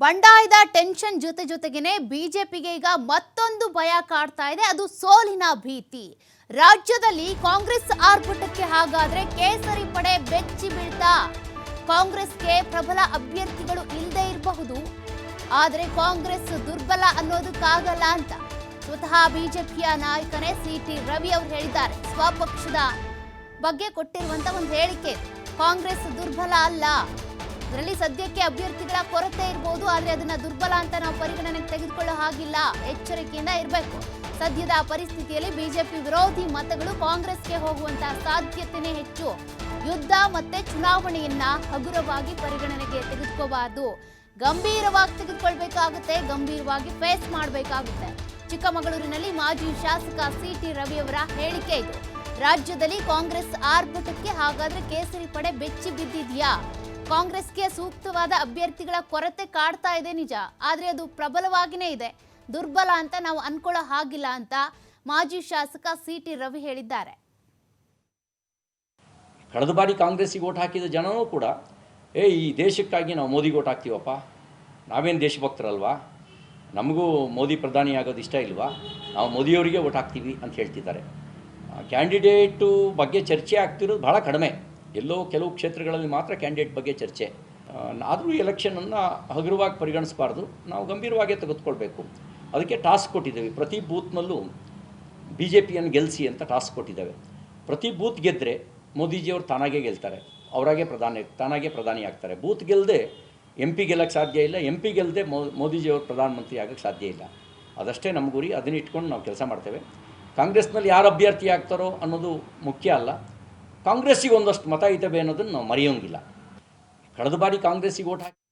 ಬಂಡಾಯದ tension ಜೊತೆ ಜೊತೆಗೇನೆ ಬಿಜೆಪಿಗೆ ಈಗ ಮತ್ತೊಂದು ಭಯ ಕಾಡ್ತಾ ಇದೆ, ಅದು ಸೋಲಿನ ಭೀತಿ. ರಾಜ್ಯದಲ್ಲಿ ಕಾಂಗ್ರೆಸ್ ಆರ್ಭಟಕ್ಕೆ ಹಾಗಾದ್ರೆ ಕೇಸರಿ ಪಡೆ ಬೆಚ್ಚಿ ಬೀಳ್ತಾ. ಕಾಂಗ್ರೆಸ್ಗೆ ಪ್ರಬಲ ಅಭ್ಯರ್ಥಿಗಳು ಇಲ್ಲದೆ ಇರಬಹುದು. ಆದರೆ ಕಾಂಗ್ರೆಸ್ ದುರ್ಬಲ ಅನ್ನೋದಕ್ಕಾಗಲ್ಲ ಅಂತ. ಸ್ವತಃ ಬಿಜೆಪಿಯ ನಾಯಕನೇ ಸಿ ಟಿ ರವಿ ಅವರು ಹೇಳಿದ್ದಾರೆ ಸ್ವಪಕ್ಷದ ಬಗ್ಗೆ ಕೊಟ್ಟಿರುವಂತ ಒಂದು ಹೇಳಿಕೆ. ಕಾಂಗ್ರೆಸ್ ದುರ್ಬಲ ಅಲ್ಲ. ಇದರಲ್ಲಿ ಸದ್ಯಕ್ಕೆ ಅಭ್ಯರ್ಥಿಗಳ ಕೊರತೆ ಇರಬಹುದು ಆದರೆ ಅದನ್ನ ದುರ್ಬಲ ಅಂತ ನಾವು ಪರಿಗಣನೆಗೆ ತೆಗೆದುಕೊಳ್ಳೋ ಹಾಗಿಲ್ಲ. ಎಚ್ಚರಿಕೆಯಿಂದ ಇರಬೇಕು. ಸದ್ಯದ ಪರಿಸ್ಥಿತಿಯಲ್ಲಿ ಬಿಜೆಪಿ ವಿರೋಧಿ ಮತಗಳು ಕಾಂಗ್ರೆಸ್ಗೆ ಹೋಗುವಂತಹ ಸಾಧ್ಯತೆನೇ ಹೆಚ್ಚು. ಯುದ್ಧ ಮತ್ತೆ ಚುನಾವಣೆಯನ್ನ ಹಗುರವಾಗಿ ಪರಿಗಣನೆಗೆ ತೆಗೆದುಕೋಬಾರದು. ಗಂಭೀರವಾಗಿ ತೆಗೆದುಕೊಳ್ಬೇಕಾಗುತ್ತೆ, ಗಂಭೀರವಾಗಿ ಫೇಸ್ ಮಾಡಬೇಕಾಗುತ್ತೆ. ಚಿಕ್ಕಮಗಳೂರಿನಲ್ಲಿ ಮಾಜಿ ಶಾಸಕ ಸಿ ಟಿ ರವಿಯವರ ಹೇಳಿಕೆ ಇದು. ರಾಜ್ಯದಲ್ಲಿ ಕಾಂಗ್ರೆಸ್ ಆರ್ಭಟಕ್ಕೆ ಹಾಗಾದ್ರೆ ಕೇಸರಿ ಪಡೆ ಬೆಚ್ಚಿ ಬಿದ್ದಿದ್ಯಾ? ಕಾಂಗ್ರೆಸ್ಗೆ ಸೂಕ್ತವಾದ ಅಭ್ಯರ್ಥಿಗಳ ಕೊರತೆ ಕಾಡ್ತಾ ಇದೆ ನಿಜ. ಆದರೆ ಅದು ಪ್ರಬಲವಾಗಿನೇ ಇದೆ. ದುರ್ಬಲ ಅಂತ ನಾವು ಅನ್ಕೊಳ್ಳೋ ಹಾಗಿಲ್ಲ ಅಂತ ಮಾಜಿ ಶಾಸಕ ಸಿ ಟಿ ರವಿ ಹೇಳಿದ್ದಾರೆ. ಕಳೆದ ಬಾರಿ ಕಾಂಗ್ರೆಸ್ಸಿಗೆ ಓಟ್ ಹಾಕಿದ ಜನನೂ ಕೂಡ, ಏ, ಈ ದೇಶಕ್ಕಾಗಿ ನಾವು ಮೋದಿಗೆ ಓಟ್ ಹಾಕ್ತೀವಪ್ಪ. ನಾವೇನು ದೇಶಭಕ್ತರಲ್ವಾ? ನಮಗೂ ಮೋದಿ ಪ್ರಧಾನಿ ಆಗೋದು ಇಷ್ಟ ಇಲ್ವಾ? ನಾವು ಮೋದಿಯವರಿಗೆ ಓಟ್ ಹಾಕ್ತೀವಿ ಅಂತ ಹೇಳ್ತಿದ್ದಾರೆ. ಕ್ಯಾಂಡಿಡೇಟು ಬಗ್ಗೆ ಚರ್ಚೆ ಆಗ್ತಿರೋದು ಭಾಳ ಕಡಿಮೆ. ಎಲ್ಲೋ ಕೆಲವು ಕ್ಷೇತ್ರಗಳಲ್ಲಿ ಮಾತ್ರ ಕ್ಯಾಂಡಿಡೇಟ್ ಬಗ್ಗೆ ಚರ್ಚೆ. ಆದರೂ ಎಲೆಕ್ಷನನ್ನು ಹಗುರವಾಗಿ ಪರಿಗಣಿಸಬಾರ್ದು. ನಾವು ಗಂಭೀರವಾಗೇ ತೆಗೆದುಕೊಳ್ಬೇಕು. ಅದಕ್ಕೆ ಟಾಸ್ಕ್ ಕೊಟ್ಟಿದ್ದೇವೆ. ಪ್ರತಿ ಬೂತ್ನಲ್ಲೂ ಬಿ ಜೆ ಪಿಯನ್ನು ಗೆಲ್ಲಿಸಿ ಅಂತ ಟಾಸ್ಕ್ ಕೊಟ್ಟಿದ್ದೇವೆ. ಪ್ರತಿ ಬೂತ್ ಗೆದ್ದರೆ ಮೋದಿಜಿಯವರು ತಾನಾಗೇ ಗೆಲ್ತಾರೆ. ಅವರಾಗೆ ಪ್ರಧಾನಿ, ತಾನಾಗೆ ಪ್ರಧಾನಿ ಆಗ್ತಾರೆ. ಬೂತ್ ಗೆಲ್ಲದೆ ಎಂ ಪಿ ಗೆಲ್ಲಕ್ಕೆ ಸಾಧ್ಯ ಇಲ್ಲ. ಎಂ ಪಿ ಗೆಲ್ಲದೆ ಮೋ, ಮೋದಿಜಿಯವರು ಪ್ರಧಾನಮಂತ್ರಿ ಆಗೋಕ್ಕೆ ಸಾಧ್ಯ ಇಲ್ಲ. ಅದಷ್ಟೇ ನಮ್ಮ ಗುರಿ. ಅದನ್ನ ಇಟ್ಕೊಂಡು ನಾವು ಕೆಲಸ ಮಾಡ್ತೇವೆ. ಕಾಂಗ್ರೆಸ್ನಲ್ಲಿ ಯಾರು ಅಭ್ಯರ್ಥಿ ಆಗ್ತಾರೋ ಅನ್ನೋದು ಮುಖ್ಯ ಅಲ್ಲ. ಕಾಂಗ್ರೆಸ್ಸಿಗೆ ಒಂದಷ್ಟು ಮತ ಇದ್ದಾವೆ ಅನ್ನೋದನ್ನು ನಾವು ಮರೆಯೋಂಗಿಲ್ಲ. ಕಳೆದ ಬಾರಿ ಕಾಂಗ್ರೆಸ್ಸಿಗೆ ಓಟ್ ಹಾಕಿ